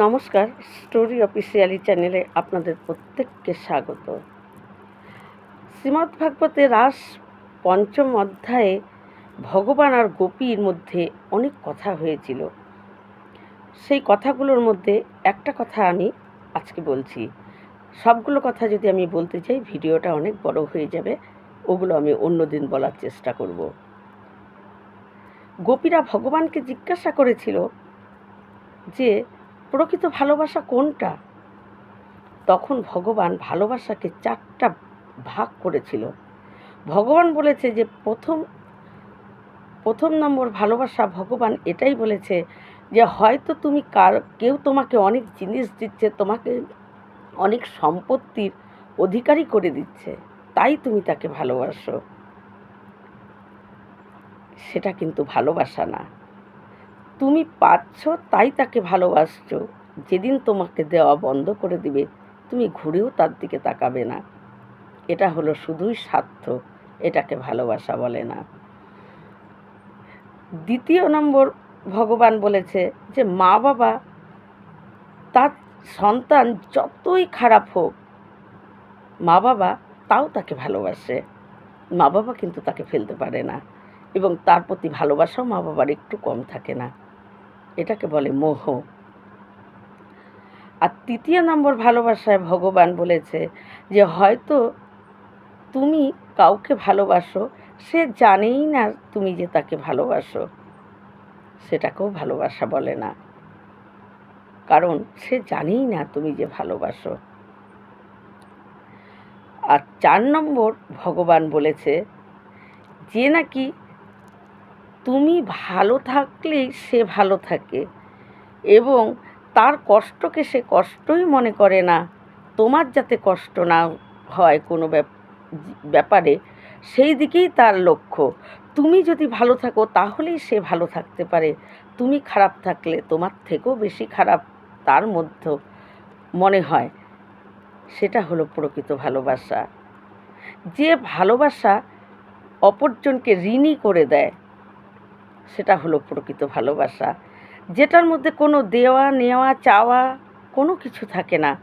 নমস্কার, story officially চ্যানেলে আপনাদের প্রত্যেককে স্বাগত। শ্রীমদ্ ভাগবতে রাস পঞ্চম অধ্যায়ে ভগবান আর গোপীর মধ্যে অনেক কথা হয়েছিল। সেই কথাগুলোর মধ্যে একটা কথা আমি আজকে বলছি। সবগুলো কথা যদি আমি বলতে চাই, ভিডিওটা অনেক বড় হয়ে যাবে, ওগুলো আমি অন্য দিন বলার চেষ্টা করব। গোপীরা ভগবানকে জিজ্ঞাসা করেছিল যে প্রকৃত ভালোবাসা কোনটা? তখন ভগবান ভালোবাসাকে চারটা ভাগ করেছিল। ভগবান বলেছে যে, প্রথম প্রথম নম্বর ভালোবাসা ভগবান এটাই বলেছে যে, হয়তো তুমি কার, কেউ তোমাকে অনেক জিনিস দিচ্ছে, তোমাকে অনেক সম্পত্তির অধিকারী করে দিচ্ছে, তাই তুমি তাকে ভালোবাসো। সেটা কিন্তু ভালোবাসা না। তুমি পাচ্ছ তাই তাকে ভালোবাসছো। যেদিন তোমাকে দেওয়া বন্ধ করে দিবে, তুমি ঘুরেও তার দিকে তাকাবে না। এটা হলো শুধুই স্বার্থ, এটাকে ভালোবাসা বলে না। দ্বিতীয় নম্বর, ভগবান বলেছে যে মা বাবা, তার সন্তান যতই খারাপ হোক, মা বাবা তাও তাকে ভালোবাসে। মা বাবা কিন্তু তাকে ফেলতে পারে না এবং তার প্রতি ভালোবাসাও মা বাবার একটু কম থাকে না। এটাকে বলে মোহ। আর তৃতীয় নম্বর ভালোবাসায় ভগবান বলেছে যে, হয়তো তুমি কাউকে ভালোবাসো, সে জানেই না তুমি যে তাকে ভালোবাসো। সেটাকেও ভালোবাসা বলে না। কারণ সে জানেই না তুমি যে ভালোবাসো। আর চার নম্বর ভগবান বলেছে যে নাকি তুমি ভালো থাকলেই সে ভালো থাকে। এবং তার কষ্টকে সে কষ্টই মনে করে না। তোমার যাতে কষ্ট না হয় কোনো ব্যাপারে, সেই দিকেই তার লক্ষ্য। তুমি যদি ভালো থাকো, তাহলেই সে ভালো থাকতে পারে। তুমি খারাপ থাকলে, তোমার থেকেও বেশি খারাপ তার মধ্যে মনে হয়। সেটা হলো প্রকৃত ভালোবাসা। যে ভালোবাসা অপরজনকে ঋণী করে দেয় সেটা হলো প্রকৃত ভালোবাসা। যেটার মধ্যে কোনো দেওয়া, নেওয়া, চাওয়া কোনো কিছু থাকে না।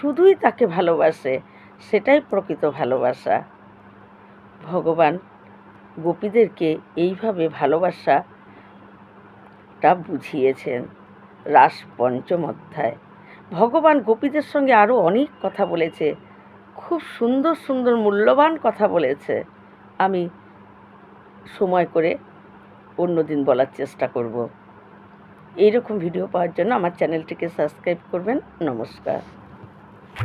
শুধুই তাকে ভালোবাসে, সেটাই প্রকৃত ভালোবাসা। ভগবান গোপীদেরকে এইভাবে ভালোবাসাটা বুঝিয়েছেন রাস পঞ্চম অধ্যায়। ভগবান গোপীদের সঙ্গে আরও অনেক কথা বলেছে, খুব সুন্দর সুন্দর, মূল্যবান কথা বলেছে। আমি সময় করে অন্য দিন বলার চেষ্টা করব। এইরকম ভিডিও পাওয়ার জন্য আমার চ্যানেলটিকে সাবস্ক্রাইব করবেন। নমস্কার।